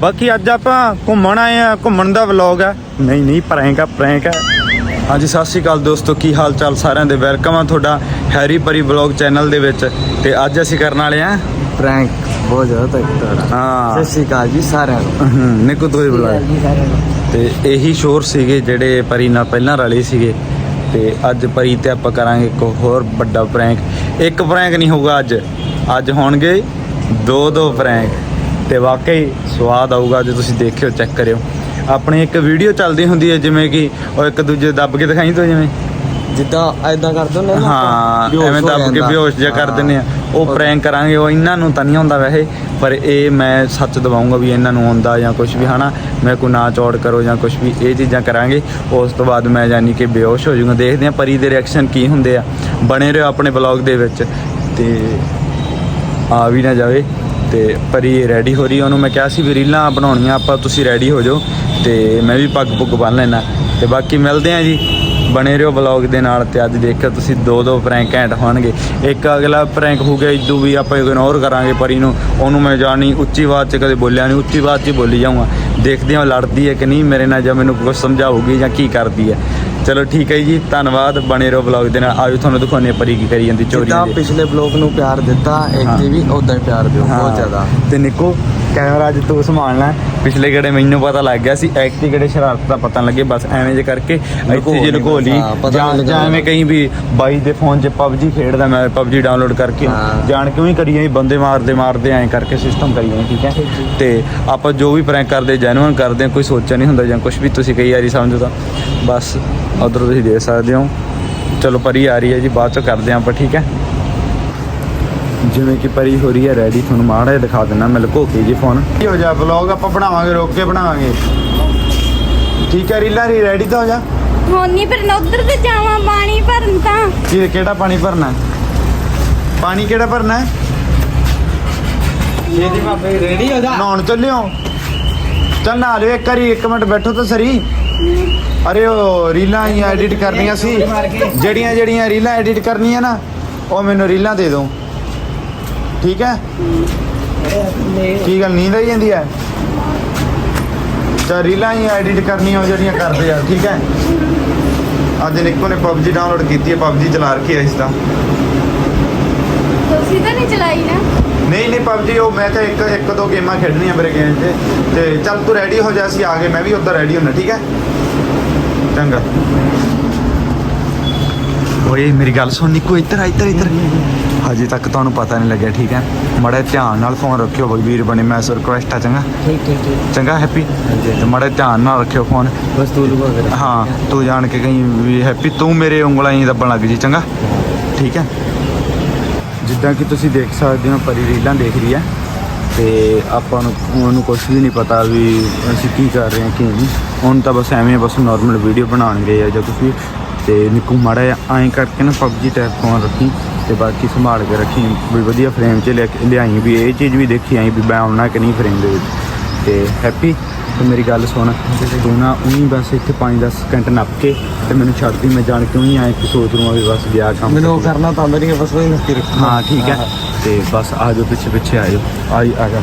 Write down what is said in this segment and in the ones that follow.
ਬਾਕੀ ਅੱਜ ਆਪਾਂ ਘੁੰਮਣ ਆਏ ਆ ਘੁੰਮਣ ਦਾ ਵਲੌਗ ਆ। ਨਹੀਂ ਨਹੀਂ ਪ੍ਰੈਂਕ ਆ ਪ੍ਰੈਂਕ ਆ। ਹਾਂਜੀ ਸਤਿ ਸ਼੍ਰੀ ਅਕਾਲ ਦੋਸਤੋ ਕੀ ਹਾਲ ਚਾਲ ਸਾਰਿਆਂ ਦੇ? ਵੈਲਕਮ ਆ ਤੁਹਾਡਾ ਹੈਰੀ ਪਰੀ ਵਲੌਗ ਚੈਨਲ ਦੇ ਵਿੱਚ। ਤੇ ਅੱਜ ਅਸੀਂ ਕਰਨ ਵਾਲੇ ਆ ਪ੍ਰੈਂਕ ਬਹੁਤ ਜ਼ਿਆਦਾ ਤੱਕ ਤੁਹਾਡਾ ਹਾਂ। ਸਤਿ ਸ਼੍ਰੀ ਅਕਾਲ ਜੀ ਸਾਰਿਆਂ ਨੂੰ। ਨਿੱਕੂ ਤੋਂ ਹੀ ਬੁਲਾਇਆ ਤੇ ਇਹੀ ਸ਼ੋਰ ਸੀਗੇ ਜਿਹੜੇ ਪਰੀ ਨਾਲ ਪਹਿਲਾਂ ਰਲੇ ਸੀਗੇ। ਤੇ ਅੱਜ ਪਰੀ ਤੇ ਆਪਾਂ ਕਰਾਂਗੇ ਇੱਕ ਹੋਰ ਵੱਡਾ ਪ੍ਰੈਂਕ ਇੱਕ ਪ੍ਰੈਂਕ ਨਹੀਂ ਹੋਊਗਾ ਅੱਜ। ਅੱਜ ਹੋਣਗੇ ਦੋ ਦੋ ਪ੍ਰੈਂਕ ਤੇ ਵਾਕਈ ਸਵਾਦ ਆਊਗਾ ਜੇ ਤੁਸੀਂ ਦੇਖਿਓ ਚੈੱਕ ਕਰਿਓ। ਆਪਣੀ ਇੱਕ ਵੀਡੀਓ ਚੱਲਦੀ ਹੁੰਦੀ ਹੈ ਜਿਵੇਂ ਕਿ ਉਹ ਇੱਕ ਦੂਜੇ ਦੱਬ ਕੇ ਦਿਖਾਈ ਤੋ ਜਿਵੇਂ। ਜਿੱਦਾਂ ਐਦਾਂ ਕਰਦੇ ਹੁੰਦੇ ਨਾ ਹਾਂ ਐਵੇਂ ਦੱਬ ਕੇ। ਬੇਹੋਸ਼ ਜਿਹਾ ਕਰ ਦਿੰਦੇ ਆ। ਉਹ ਪ੍ਰੈਂਕ ਕਰਾਂਗੇ ਉਹ ਇਹਨਾਂ ਨੂੰ ਤਾਂ ਨਹੀਂ ਹੁੰਦਾ ਵੈਸੇ ਪਰ ਇਹ ਮੈਂ ਸੱਚ ਦਵਾਉਂਗਾ ਵੀ ਇਹਨਾਂ ਨੂੰ ਆਉਂਦਾ ਜਾਂ ਕੁਝ ਵੀ ਹਨਾ? ਮੈਂ ਕੋ ਨਾ ਚੌੜ ਕਰੋ ਜਾਂ ਕੁਝ ਵੀ ਇਹ ਚੀਜ਼ਾਂ ਕਰਾਂਗੇ। ਉਸ ਤੋਂ ਬਾਅਦ ਮੈਂ ਯਾਨੀ ਕਿ ਬੇਹੋਸ਼ ਹੋ ਜਾਊਂਗਾ। ਦੇਖਦੇ ਆ ਪਰੀ ਦੇ ਰਿਐਕਸ਼ਨ ਕੀ ਹੁੰਦੇ ਆ। ਬਣੇ ਰਹੋ ਆਪਣੇ ਬਲੌਗ ਦੇ ਵਿੱਚ। ਤੇ ਆ ਵੀ ਨਾ ਜਾਵੇ। ਤੇ ਪਰੀ ਰੈਡੀ ਹੋ ਰਹੀ ਉਹਨੂੰ ਮੈਂ ਕਿਹਾ ਸੀ ਵੀ ਰੀਲਾਂ ਬਣਾਉਣੀਆਂ ਆਪਾਂ ਤੁਸੀਂ ਰੈਡੀ ਹੋ ਜਾਓ। ਤੇ ਮੈਂ ਵੀ ਪੱਗ ਪੁੱਗ ਬੰਨ ਲੈਣਾ ਤੇ ਬਾਕੀ ਮਿਲਦੇ ਆ ਜੀ। ਬਣੇ ਰਹੋ ਬਲੌਗ ਦੇ ਨਾਲ ਤੇ ਅੱਜ ਦੇਖਿਓ ਤੁਸੀਂ ਦੋ ਦੋ ਪ੍ਰੈਂਕ ਘੈਂਟ ਹੋਣਗੇ। ਇੱਕ ਅਗਲਾ ਪ੍ਰੈਂਕ ਹੋ ਗਿਆ ਇਦੋਂ ਵੀ ਆਪਾਂ ਇਗਨੋਰ ਕਰਾਂਗੇ ਪਰੀ ਨੂੰ। ਉਹਨੂੰ ਮੈਂ ਜਾਣੀ ਉੱਚੀ ਆਵਾਜ਼ 'ਚ ਕਦੇ ਬੋਲਿਆ ਨਹੀਂ ਉੱਚੀ ਆਵਾਜ਼ 'ਚ ਹੀ ਬੋਲੀ ਜਾਊਂਗਾ। ਦੇਖਦੇ ਹਾਂ ਲੜਦੀ ਹੈ ਕਿ ਨਹੀਂ ਮੇਰੇ ਨਾਲ ਜਾਂ ਮੈਨੂੰ ਕੁਝ ਸਮਝਾਊਗੀ ਜਾਂ ਕੀ ਕਰਦੀ ਹੈ। ਚਲੋ ਠੀਕ ਹੈ ਜੀ ਧੰਨਵਾਦ ਬਣੇ ਰਹੋ ਬਲੌਗ ਦੇ ਨਾਲ। ਆਜੋ ਤੁਹਾਨੂੰ ਦਿਖਾਉਂਦੇ ਹਾਂ ਪਰੀ ਕੀ ਕਰੀ ਜਾਂਦੀ ਚੋਰੀ ਜਿੱਦਾਂ ਪਿਛਲੇ ਬਲੌਗ ਨੂੰ ਪਿਆਰ ਦਿੱਤਾ। ਇੱਕ ਤੇ ਵੀ ਉਦਾਂ ਹੀ ਪਿਆਰ ਦਿਓ ਬਹੁਤ ਜ਼ਿਆਦਾ। ਤੇ ਨਿੱਕੋ ਕੈਮਰਾ ਅੱਜ ਤੂੰ ਸੰਭਾਲਣਾ ਪਿਛਲੇ ਗੜੇ ਮੈਨੂੰ ਪਤਾ ਲੱਗ ਗਿਆ ਸੀ ਐਕਟੀ ਗੜੇ ਸ਼ਰਾਰਤ ਦਾ ਪਤਾ ਲੱਗੇ ਬਸ ਐਵੇਂ ਜੇ ਕਰਕੇ ਇੱਥੇ ਜੇ ਲਈ ਲੁਕੋ ਲਈ ਹਾਂ, ਪਤਾ ਜਾਂ। ਜਾਂ ਐਵੇਂ ਕहीं ਵੀ ਬਾਈ ਦੇ ਫੋਨ 'ਚ PUBG ਖੇਡਦਾ ਮੈਂ PUBG ਡਾਊਨਲੋਡ ਕਰਕੇ। ਜਾਣ ਕਿਉਂ ਹੀ ਕਰੀ ਬੰਦੇ ਮਾਰਦੇ ਮਾਰਦੇ ਐਂ ਕਰਕੇ ਸਿਸਟਮ ਕਰੀ ਜਾਈ ਠੀਕ ਹੈ? ਤੇ ਆਪਾਂ ਜੋ ਵੀ ਪ੍ਰੈਂਕ ਕਰਦੇ ਜੈਨੂਇਨ ਕਰਦੇ ਕੋਈ ਸੋਚਿਆ ਨਹੀਂ ਹੁੰਦਾ ਜਾਂ ਕੁਝ ਵੀ ਤੁਸੀਂ ਕਈ ਵਾਰੀ ਸਮਝੋ ਤਾਂ। ਬਸ ਉਧਰ ਤੁਸੀਂ ਦੇਖ ਸਕਦੇ ਹੋ। ਚਲੋ ਪਰੀ ਆ ਰਹੀ ਹੈ ਜੀ ਬਾਅਦ ਚੋਂ ਕਰਦੇ ਹਾਂ ਆਪਾਂ ਠੀਕ ਹੈ? ਜਿਵੇਂ ਕਿ ਪਰੀ ਹੋ ਰਹੀ ਹੈ ਰੈਡੀ ਤੁਹਾਨੂੰ ਮਾੜਾ ਜਿਹਾ ਦਿਖਾ ਦਿੰਦਾ ਮੈਂ ਲੁਕੋ ਕੇ ਜੀ ਫੋਨ ਕੀ ਹੋ ਜਾ ਵਲੌਗ ਆਪਾਂ ਬਣਾਵਾਂਗੇ ਰੋਕ ਕੇ ਬਣਾਵਾਂਗੇ। ਠੀਕ ਹੈ ਰੀਲਾ ਰੀ ਰੈਡੀ ਤਾਂ ਹੋ ਜਾ। ਹੁਣ ਨਹੀਂ ਫਿਰ ਨਾ ਉਧਰ ਤੇ ਜਾਵਾਂ ਪਾਣੀ ਭਰਨ ਤਾਂ। ਕੀ ਕਿਹੜਾ ਪਾਣੀ ਭਰਨਾ? ਪਾਣੀ ਕਿਹੜਾ ਭਰਨਾ? ਹੈ ਇਹਦੀ ਮਾਪੇ ਰੈਡੀ ਹੋ ਜਾ। ਨਹਾਉਣ ਚੱਲਿਓ। ਚੱਲ ਨਹਾ ਲਿਓ ਇੱਕ ਵਾਰੀ ਇੱਕ ਮਿੰਟ ਬੈਠੋ ਤਾਂ ਸਰੀ। ਅਰੇ ਉਹ ਰੀਲਾਂ ਹੀ ਐਡਿਟ ਕਰਨੀਆਂ ਸੀ। ਜਿਹੜੀਆਂ ਜਿਹੜੀਆਂ ਰੀਲਾਂ ਐਡਿਟ ਕਰਨੀਆਂ ਨਾ ਉਹ ਮੈਨੂੰ ਰੀਲਾਂ ਦੇ ਦਿਓ। ਠੀਕ ਹੈ? ਕੀ ਗੱਲ ਨੀਂਦ ਆਈ ਜਾਂਦੀ ਹੈ? ਚਾ ਰੀਲਾਂ ਹੀ ਐਡਿਟ ਕਰਨੀਆਂ ਜਿਹੜੀਆਂ ਕਰਦੇ ਆ ਠੀਕ ਹੈ? ਅੱਜ ਨਿੱਕੋ ਨੇ PUBG ਡਾਊਨਲੋਡ ਕੀਤੀ ਹੈ PUBG ਚਲਾ ਰੱਖੀ ਹੈ ਇਸ ਦਾ ਤੁਸੀਂ ਤਾਂ ਨਹੀਂ ਚਲਾਈ ਨਾ? ਨਹੀਂ ਨਹੀਂ PUBG ਉਹ ਮੈਂ ਤਾਂ ਇੱਕ ਇੱਕ ਦੋ ਗੇਮਾਂ ਖੇਡਣੀਆਂ ਮੇਰੇ ਗੇਮ 'ਚ। ਤੇ ਚੱਲ ਤੂੰ ਰੈਡੀ ਹੋ ਜਾ ਅਸੀਂ ਆ ਗਏ ਮੈਂ ਵੀ ਉੱਧਰ ਰੈਡੀ ਹੁੰਨਾ ਠੀਕ ਹੈ? ਚੰਗਾ। ਓਏ ਮੇਰੀ ਗੱਲ ਸੁਣ ਨਿੱਕੂ ਇੱਧਰ ਆ, ਇੱਧਰ ਇੱਧਰ। ਹਜੇ ਤੱਕ ਤੁਹਾਨੂੰ ਪਤਾ ਨਹੀਂ ਲੱਗਿਆ ਠੀਕ ਹੈ? ਮੜਾ ਧਿਆਨ ਨਾਲ ਫੋਨ ਰੱਖਿਓ ਬਈ ਵੀਰ ਬਣੇ ਮੈਂ ਰਿਕੁਐਸਟ ਆ ਚੰਗਾ? ਠੀਕ ਠੀਕ ਠੀਕ। ਚੰਗਾ ਹੈਪੀ ਤੇ ਮੜਾ ਧਿਆਨ ਨਾਲ ਰੱਖਿਓ ਫੋਨ ਬਸ ਤੂੰ ਲੁਕਾ ਕੇ। ਹਾਂ ਤੂੰ ਜਾਣ ਕੇ ਕਹੀਂ ਵੀ ਹੈਪੀ ਤੂੰ ਮੇਰੇ ਉਂਗਲਾਂ ਹੀ ਦੱਬਣ ਲੱਗ ਜੀ ਚੰਗਾ? ਠੀਕ ਹੈ? ਜਿੱਦਾਂ ਕਿ ਤੁਸੀਂ ਦੇਖ ਸਕਦੇ ਹੋ ਪਰੀ ਰੀਲਾਂ ਦੇਖ ਰਹੀ ਹੈ। ਤੇ ਆਪਾਂ ਨੂੰ ਉਹਨੂੰ ਕੁਝ ਵੀ ਨਹੀਂ ਪਤਾ ਵੀ ਅਸੀਂ ਕੀ ਕਰ ਰਹੇ ਹਾਂ ਕੀ ਨਹੀਂ। ਹੁਣ ਤਾਂ ਬਸ ਐਵੇਂ ਬਸ ਨਾਰਮਲ ਵੀਡੀਓ ਬਣਾਉਣਗੇ ਜਾਂ ਕੁਝ ਵੀ। ਤੇ ਨਿੱਕੂ ਮਾੜਾ ਐਂ ਕਰਕੇ ਨਾ PUBG ਟੈਪ ਫੋਨ ਰੱਖੀ। ਤੇ ਬਾਕੀ ਸੰਭਾਲ ਕੇ ਰੱਖੀ ਵੀ ਵਧੀਆ ਫਰੇਮ 'ਚ ਲੈ ਕੇ ਲਿਆਈ ਵੀ ਇਹ ਚੀਜ਼ ਵੀ ਦੇਖੀ ਆਈ ਵੀ ਮੈਂ ਆਉਣਾ ਕਿ ਨਹੀਂ ਫਰੇਮ ਦੇ ਵਿੱਚ। ਤੇ ਹੈਪੀ ਤੇ ਮੇਰੀ ਗੱਲ ਸੁਣ ਤੂੰ ਨਾ ਉਹੀ ਬਸ ਇੱਥੇ 5-10 ਸਕਿੰਟ ਨੱਪ ਕੇ ਤੇ ਮੈਨੂੰ ਛੱਡਦੀ ਮੈਂ ਜਾਣ ਕਿਉਂ ਹੀ ਆਏ ਕਿ ਸੋਚ ਰੂਆ ਵੀ ਬਸ ਗਿਆ ਕੰਮ ਮੈਨੂੰ ਉਹ ਕਰਨਾ ਤਾਂ ਨਹੀਂ ਬਸ ਉਹ ਹੀ ਨੱਕੀ ਰੱਖ। ਹਾਂ ਠੀਕ ਹੈ। ਤੇ ਬਸ ਆ ਜਾਓ ਪਿੱਛੇ ਪਿੱਛੇ ਆ ਜਾਓ। ਆਈ ਆ ਜਾ।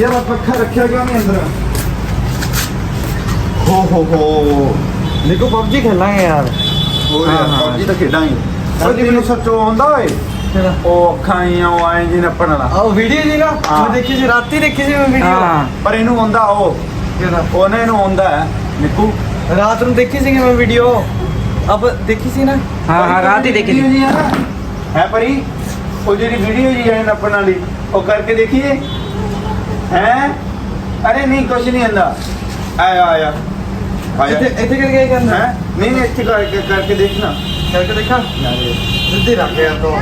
ਯਾਰ ਪੱਖਾ ਰੱਖਿਆ ਕਿਉਂ ਨਹੀਂ ਅੰਦਰ? ਹੋ ਹੋ ਹੋ। ਨਿੱਕੂ PUBG ਖੇਲਾਂਗੇ ਯਾਰ। ਹੋਰ ਹਾਂ, ਹਾਂ। ਪਬਜੀ ਤਾਂ ਖੇਡਾਂਗੇ ਉਹ ਮੈਨੂੰ ਸੱਚੋ ਆਉਂਦਾ ਓਏ। ਕਿਹੜਾ? ਉਹ ਅੱਖਾਂ ਹੀ ਉਹ ਆਏ ਜੀ ਨੱਪਣ ਵਾਲਾ। ਆਹ ਵੀਡੀਓ ਜੀ ਨਾ ਹਾਂ। ਮੈਂ ਦੇਖੀ ਸੀ ਰਾਤੀ ਦੇਖੀ ਸੀ ਮੈਂ ਵੀਡੀਓ ਪਰ ਇਹਨੂੰ ਆਉਂਦਾ ਉਹ। ਉਹਨੇ ਨੂੰ ਆਉਂਦਾ ਹੈ ਨਿੱਕੂ। ਰਾਤ ਨੂੰ ਦੇਖੀ ਸੀ ਮੈਂ ਵੀਡੀਓ ਅਬ ਦੇਖੀ ਸੀ ਨਾ? ਹਾਂ ਹਾਂ ਰਾਤ ਹੀ ਦੇਖੀ ਸੀ। ਹੈ ਹੈ ਪਰੀ? ਉਹ ਜਿਹੜੀ ਵੀਡੀਓ ਜੀ ਹੈ ਨੱਪਣ ਵਾਲੀ ਉਹ ਕਰਕੇ ਦੇਖੀਏ। ਹੈ? ਅਰੇ ਨਹੀਂ ਕੁਛ ਨਹੀਂ ਆਂਦਾ ਆਇਆ ਆਇਆ। ਆਇਆ ਇੱਥੇ ਇੱਥੇ ਕਰਕੇ ਕੀ ਕਰਨਾ ਹੈ ਨਹੀਂ ਨਹੀਂ ਇੱਥੇ ਕਰਕੇ ਕਰਕੇ ਦੇਖਣਾ ਕਰਕੇ ਦੇਖਾਂ ਸਿੱਧੀ ਰੱਖ ਗਿਆ ਤੋਂ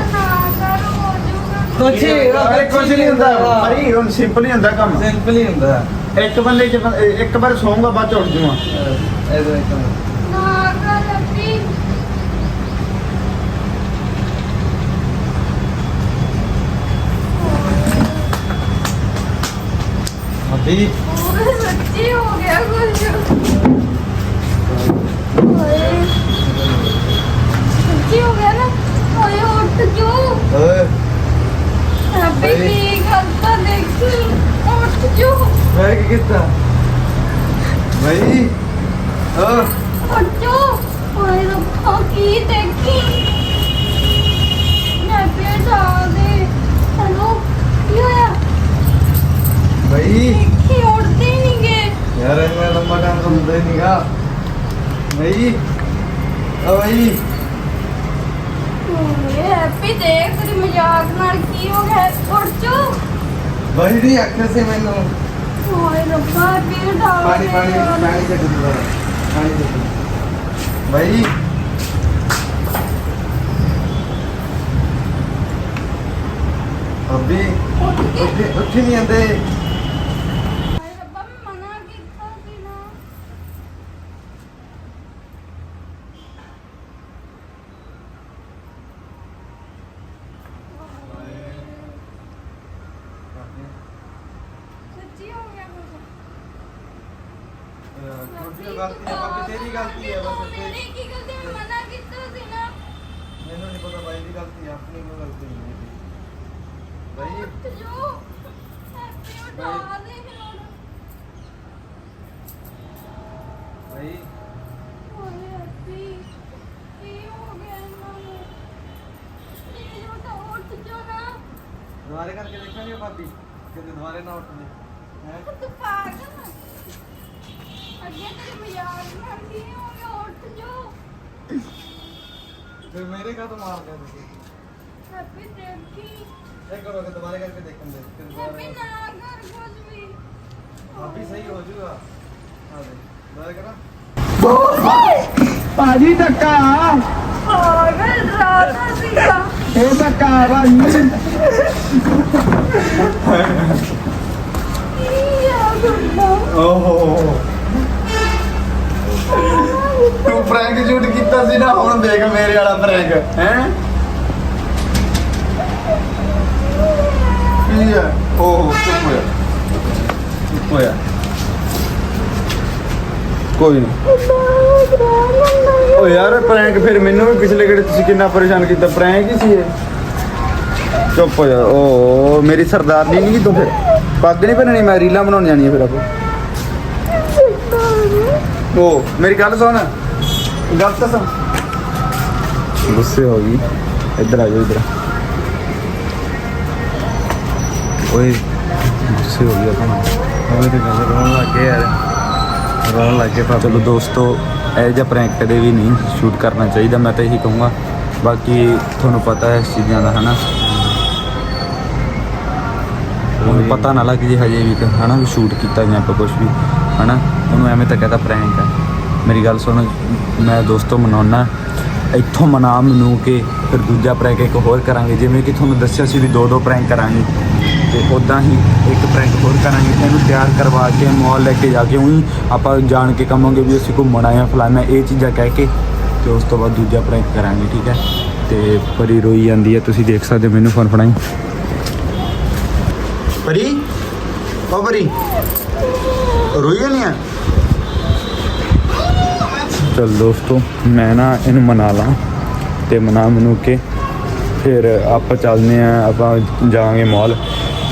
ਕੁਛ ਅਰੇ ਕੁਛ ਨਹੀਂ ਹੁੰਦਾ ਪਰੀ ਹੁਣ ਸਿੰਪਲ ਹੀ ਹੁੰਦਾ ਕੰਮ ਸਿੰਪਲ ਹੀ ਹੁੰਦਾ ਇੱਕ ਬੰਦੇ ਚ ਬੰ- ਇੱਕ ਵਾਰ ਸੌਂਗਾ ਬਾਅਦ ਚ ਉੱਠ ਜਾਵਾਂ ਇਹਦੇ ਇੱਕ ਨਾ ਕਰ ਲੱਭੀ ਅਭੀ ਕੀ ਹੋ ਗਿਆ ਨਾ ਓਏ ਉੱਠ ਕਿਉਂ ਓਏ ਰੱਬੀ ਕੀ ਕਰਤਾ ਦੇਖ? ਉੱਠ ਕਿਉਂ ਮੈਂ ਕੀ ਕੀਤਾ? ਭਾਈ ਆ। ਉੱਠ ਕਿਉਂ ਓਏ ਰੱਬਾ ਕੀ ਦੇਖੀ? ਮੈਂ ਪਿਆ ਜਾ ਦੇ ਹਲੋ ਕੀ ਹੋਇਆ? ਭਾਈ। ਕੀ ਉੱਠਦੇ ਨਹੀਂਗੇ ਯਾਰ ਇਹਨਾਂ ਲੰਮਾ ਟਾਈਮ ਤੋਂ ਹੁੰਦੇ ਨਹੀਂਗਾ ਭਾਈ ਆ ਭਾਈ ਓਏ ਹੈਪੀ ਦੇਖ ਤੇਰੀ ਮਜ਼ਾਕ ਨਾਲ ਕੀ ਹੋ ਗਿਆ ਉੱਠ ਜੋ ਭਾਈ ਦੀ ਅੱਖ ਸੇ ਮੈਨੂੰ। ਓਏ ਰੱਬਾ ਪੇਟ ਆ ਪਾਣੀ ਪਾਣੀ। ਪਾਣੀ ਦੇ ਦੋ ਪਾਣੀ ਦੇ ਦੋ ਭਾਈ ਉੱਠੀ ਉੱਠੀ ਨਹੀਂ ਆਂਦੇ ਹਾਏ ਰੱਬਾ ਮੈਂ ਮਨਾ ਕੀਤਾ ਸੀ ਨਾ ਸੱਚੀ ਹੋ ਗਿਆ ਕੁਝ ਛੋਟੀ ਗਲਤੀ ਹੈ ਬਾਕੀ ਤੇਰੀ ਗਲਤੀ ਹੈ ਬਸ ਮੇਰੀ ਤੇਰੀ- ਕੀ ਗਲਤੀ ਮੈਂ ਮਨਾ ਕੀਤਾ ਸੀ ਨਾ। ਮੈਨੂੰ ਨਹੀਂ ਪਤਾ ਭਾਈ ਦੀ ਗਲਤੀ ਹੈ ਆਪਣੀ ਕੋਈ ਗਲਤੀ ਨਹੀਂ ਜੋ। ਦੇ ਦੁਬਾਰੇ ਕਰਕੇ ਦੇਖਾਂਗੇ ਭਾਬੀ ਕਿਤੇ ਦੁਬਾਰੇ ਨਾ ਪਾਗਲ ਉੱਠ ਜੋ। ਤੋਂ ਮਾਰ ਗਿਆ ਤੁਸੀਂ? ਹੈਪੀ ਦੇਖੀ। ਇਹ ਕਰੋ ਕਿ ਦੁਬਾਰੇ ਕਰਕੇ ਦੇਖਾਂਗੇ ਫਿਰ ਹੈਪੀ ਦੁਬਾਰਾ ਨਾ ਕਰ ਕੁਝ ਵੀ। ਭਾਬੀ ਸਹੀ ਹੋ ਜਾਊਗਾ ਹਾਂ ਦੇ ਦੁਬਾਰਾ ਕਰਾਂ? ਭਾਜੀ ਧੱਕਾ। ਪਾਗਲ ਰਾਤਾ ਸੀਗਾ ਇਹ ਧੱਕਾ ਭਾਜੀ। ਕੀ ਆ ਗੁੱਡਾ ਓਹੋ। ਤੂੰ ਪ੍ਰੈਂਕ ਸ਼ੂਟ ਕੀਤਾ ਸੀ ਨਾ, ਹੁਣ ਦੇਖ ਮੇਰੇ ਵਾਲਾ ਪ੍ਰੈਂਕ ਹੈ? ਕੀ ਹੈ ਓਹੋ ਚੁੱਪ ਹੋਇਆ ਚੁੱਪ ਹੋਇਆ ਕੋਈ ਨਹੀਂ ਓ ਯਾਰ ਪ੍ਰੈਂਕ ਫਿਰ ਮੈਨੂੰ ਵੀ ਪਿਛਲੇ ਗੇੜੇ ਤੁਸੀਂ ਕਿੰਨਾ ਪਰੇਸ਼ਾਨ ਕੀਤਾ ਪ੍ਰੈਂਕ ਹੀ ਸੀ ਇਹ। ਚੁੱਪ ਹੋ ਜਾ। ਓ, ਮੇਰੀ ਸਰਦਾਰਨੀ ਨਹੀਂ ਤੂੰ ਫਿਰ। ਪੱਗ ਨਹੀਂ ਪਹਿਨਣੀ ਮੈਂ ਰੀਲਾਂ ਬਣਾਉਣ ਜਾਣੀ ਹੈ ਫਿਰ ਆਪੋ। ਓ ਮੇਰੀ ਗੱਲ ਸੁਣ। ਗੱਲ ਤਾਂ ਸੁਣ। ਗੁੱਸੇ ਹੋ ਗਈ। ਇੱਧਰ ਆ ਜਾ ਇੱਧਰ। ਓਏ ਗੁੱਸੇ ਹੋ ਗਈ ਆਪਾਂ ਉਹ ਤੇ ਗੱਲ ਰੋਣ ਲੱਗ ਗਿਆ ਯਾਰ। ਰੋਣ ਲੱਗ ਗਿਆ ਚਲੋ ਦੋਸਤੋ ਇਹ ਜਿਹਾ ਪ੍ਰੈਂਕ ਕਦੇ ਵੀ ਨਹੀਂ ਸ਼ੂਟ ਕਰਨਾ ਚਾਹੀਦਾ ਮੈਂ ਤਾਂ ਇਹੀ ਕਹੂੰਗਾ। ਬਾਕੀ ਤੁਹਾਨੂੰ ਪਤਾ ਹੈ ਇਸ ਚੀਜ਼ਾਂ ਦਾ ਹਨਾ? ਉਹਨੂੰ ਪਤਾ ਨਾ ਲੱਗ ਜੇ ਹਜੇ ਵੀ ਕਿ ਹਨਾ ਵੀ ਸ਼ੂਟ ਕੀਤਾ ਜਾਂ ਆਪਾਂ ਕੁਝ ਵੀ। ਹਨਾ? ਉਹਨੂੰ ਐਵੇਂ ਤਾਂ ਕਹਤਾ ਪ੍ਰੈਂਕ ਹੈ। ਮੇਰੀ ਗੱਲ ਸੁਣ, ਮੈਂ ਦੋਸਤੋ ਮਨਾਉਣਾ ਇੱਥੋਂ ਮਨਾ ਮਨੂ ਕੇ ਫਿਰ ਦੂਜਾ ਪ੍ਰੈਂਕ ਇੱਕ ਹੋਰ ਕਰਾਂਗੇ। ਜਿਵੇਂ ਕਿ ਤੁਹਾਨੂੰ ਦੱਸਿਆ ਸੀ ਵੀ ਦੋ ਦੋ ਪ੍ਰੈਂਕ ਕਰਾਂਗੇ। ਤੇ ਉਦਾਂ ਹੀ ਇੱਕ ਪ੍ਰੈਂਕ ਹੋਰ ਕਰਾਂਗੇ। ਇਹਨੂੰ ਤਿਆਰ ਕਰਵਾ ਕੇ, ਮਾਲ ਲੈ ਕੇ ਜਾ ਕੇ ਉਹੀ ਆਪਾਂ ਜਾਣ ਕੇ ਕਵਾਂਗੇ ਵੀ ਅਸੀਂ ਘੁੰਮਣ ਆਏ ਆ ਫਲਾਨਾ ਇਹ ਚੀਜ਼ਾਂ ਕਹਿ ਕੇ ਤੇ ਉਸ ਤੋਂ ਬਾਅਦ ਦੂਜਾ ਪ੍ਰੈਂਕ ਕਰਾਂਗੇ, ਠੀਕ ਹੈ? ਤੇ ਪਰੀ ਰੋਈ ਜਾਂਦੀ ਹੈ। ਤੁਸੀਂ ਦੇਖ ਸਕਦੇ ਹੋ ਮੈਨੂੰ ਫੋਨ ਫੜਾਈ। ਪਰੀ? ਓ ਪਰੀ। ਰੋਈ ਨਹੀਂ ਆ? ਚਲ ਦੋਸਤੋ, ਮੈਂ ਨਾ ਇਹਨੂੰ ਮਨਾ ਲਾਂ ਤੇ ਮਨਾ ਮਨੂ ਕੇ ਫਿਰ ਆਪਾਂ ਚੱਲਦੇ ਆ ਆਪਾਂ ਜਾਵਾਂਗੇ ਮਾਲ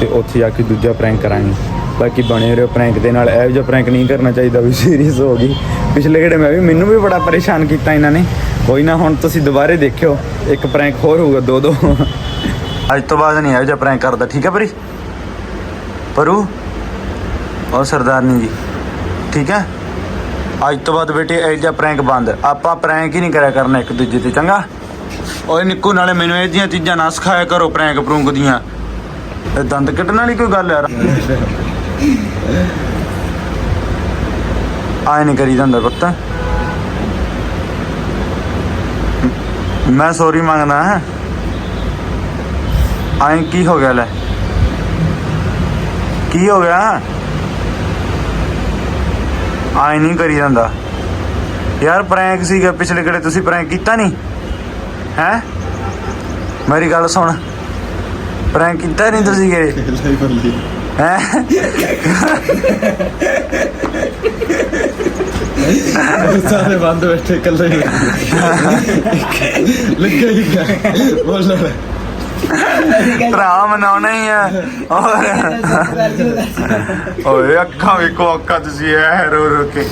ਤੇ ਉੱਥੇ ਜਾ ਕੇ ਦੂਜਾ ਪ੍ਰੈਂਕ ਕਰਾਂਗੇ। ਬਾਕੀ ਬਣੇ ਰਹੋ ਪ੍ਰੈਂਕ ਦੇ ਨਾਲ, ਇਹੋ ਜਿਹਾ ਪ੍ਰੈਂਕ ਨਹੀਂ ਕਰਨਾ ਚਾਹੀਦਾ ਵੀ ਸੀਰੀਅਸ ਹੋ ਗਈ। ਪਿਛਲੇ ਕਿਹੜੇ ਮੈਂ ਵੀ, ਮੈਨੂੰ ਵੀ ਬੜਾ ਪਰੇਸ਼ਾਨ ਕੀਤਾ ਇਹਨਾਂ ਨੇ। ਕੋਈ ਨਾ, ਹੁਣ ਤੁਸੀਂ ਦੁਬਾਰੇ ਦੇਖਿਓ, ਇੱਕ ਪ੍ਰੈਂਕ ਹੋਰ ਹੋਊਗਾ ਦੋ ਦੋ ਅੱਜ ਤੋਂ ਬਾਅਦ ਨਹੀਂ ਇਹੋ ਜਿਹਾ ਪ੍ਰੈਂਕ ਕਰਦਾ, ਠੀਕ ਹੈ ਪਰੀ? ਪਰੂ? ਉਹ ਸਰਦਾਰਨੀ ਜੀ। ਠੀਕ ਹੈ? ਅੱਜ ਤੋਂ ਬਾਅਦ ਬੇਟੇ ਇਹ ਜਿਹਾ ਪ੍ਰੈਂਕ ਬੰਦ। ਆਪਾਂ ਪ੍ਰੈਂਕ ਹੀ ਨਹੀਂ ਕਰਿਆ ਕਰਨਾ ਇੱਕ ਦੂਜੇ ਤੇ, ਚੰਗਾ? ਓਏ ਨਿੱਕੂ, ਨਾਲੇ ਮੈਨੂੰ ਇਹ ਜਿਹੀਆਂ ਚੀਜ਼ਾਂ ਨਾ ਸਿਖਾਇਆ ਕਰੋ ਪ੍ਰੈਂਕ ਪ੍ਰੂੰਕ ਦੀਆਂ। ਇਹ ਦੰਦ ਕੱਢਣ ਵਾਲੀ ਕੋਈ ਗੱਲ ਯਾਰ? ਆਏ ਨਹੀਂ ਕਰੀ ਜਾਂਦਾ ਪੁੱਤ। ਮੈਂ ਸੌਰੀ ਮੰਗਦਾ ਹੈ। ਆਏ ਕੀ ਹੋ ਗਿਆ ਲੈ? ਕੀ ਹੋ ਗਿਆ? ਆਏ ਨਹੀਂ ਕਰੀ ਜਾਂਦਾ। ਯਾਰ ਪ੍ਰੈਂਕ ਸੀਗਾ ਪਿਛਲੇ ਕਿਹੜੇ ਤੁਸੀਂ ਪ੍ਰੈਂਕ ਕੀਤਾ ਨਹੀਂ? ਹੈ? ਮੇਰੀ ਗੱਲ ਸੁਣ। ਪ੍ਰੈਂਕ ਕੀਤਾ ਨਹੀਂ ਤੁਸੀਂ ਕਿਹੜੇ ਹੈ? ਸਾਰੇ ਬੰਦ ਬੈਠੇ ਇਕੱਲੇ ਹੀ ਲੱਗਿਆ ਹੀ ਬੋਲਣਾ ਭਰਾ ਮਨਾਉਣਾ ਹੀ ਆ ਔਰ ਓਏ, ਅੱਖਾਂ ਵੇਖੋ, ਅੱਖਾਂ ਤੁਸੀਂ ਐ ਰੋ ਰੋ ਕੇ।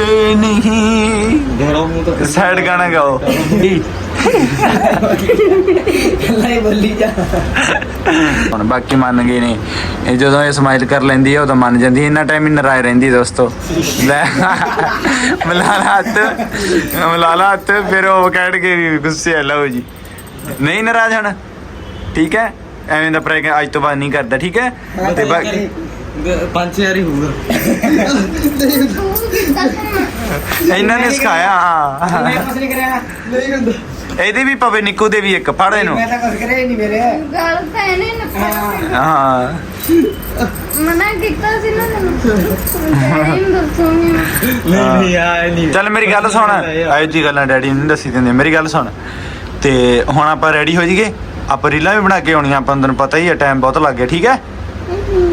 ਏ ਨਹੀਂ। ਸੈਡ ਗਾਣਾ ਗਾਓ। ਕੱਲਾ ਬੋਲੀ ਜਾ ਹੁਣ ਬਾਕੀ ਮੰਨ ਗਏ ਨੇ। ਇਹ ਜਦੋਂ ਇਹ ਸਮਾਈਲ ਕਰ ਲੈਂਦੀ ਹੈ ਉਦੋਂ ਮੰਨ ਜਾਂਦੀ ਹੈ ਇੰਨਾ ਟਾਈਮ ਹੀ ਨਰਾਏ ਰਹਿੰਦੀ ਦੋਸਤੋ। ਲੈ ਮਲਾਲਾ ਹੱਥ ਮਲਾਲਾ ਹੱਥ, ਫਿਰ ਉਹ ਕਹਿਣ ਕੇ ਗੁੱਸੇ ਆ, ਲਓ ਜੀ। ਨਹੀਂ ਨਾਰਾਜ਼ ਹੁਣ ਠੀਕ ਹੈ? ਐਵੇਂ ਦਾ ਪ੍ਰੈਂਕ ਅੱਜ ਤੋਂ ਬਾਅਦ ਨਹੀਂ ਕਰਦਾ ਠੀਕ ਹੈ? ਤੇ ਬਾਕੀ ਪੰਜ ਹਜ਼ਾਰ ਹੀ ਹੋਊਗਾ ਇਹਨਾਂ ਨੇ ਸਿਖਾਇਆ ਹਾਂ। ਮੈਂ ਨਹੀਂ ਕਰਿਆ। ਨਹੀਂ ਹੁੰਦਾ। ਇਹਦੇ ਵੀ ਪਵੇ ਨਿੱਕੂ ਦੇ ਵੀ ਇੱਕ ਫੜ ਇਹਨੂੰ। ਮੈਂ ਤਾਂ ਕੁਛ ਕਰਿਆ ਹੀ ਨਹੀਂ ਮੇਰੇ। ਗੱਲ ਤਾਂ ਇਹਨੇ ਨੱਪਿਆ ਹਾਂ। ਮਨਾ ਕੀਤਾ ਸੀ ਨਾ ਤੈਨੂੰ ਨਹੀਂ ਨਹੀਂ ਨਹੀਂ ਆ ਨਹੀਂ। ਚੱਲ ਮੇਰੀ ਗੱਲ ਸੁਣ। ਆਇਓ ਜੀ ਗੱਲਾਂ ਡੈਡੀ ਨੂੰ ਦੱਸੀ ਦਿੰਦੇ। ਮੇਰੀ ਗੱਲ ਸੁਣ। ਤੇ ਹੁਣ ਆਪਾਂ ਰੈਡੀ ਹੋ ਜਾਈਏ? ਆਪਾਂ ਰੀਲਾਂ ਵੀ ਬਣਾ ਕੇ ਆਉਣੀਆਂ ਆਪਾਂ ਨੂੰ ਤੈਨੂੰ ਪਤਾ ਹੀ ਹੈ ਟਾਈਮ ਬਹੁਤ ਲੱਗ ਗਿਆ ਠੀਕ ਹੈ?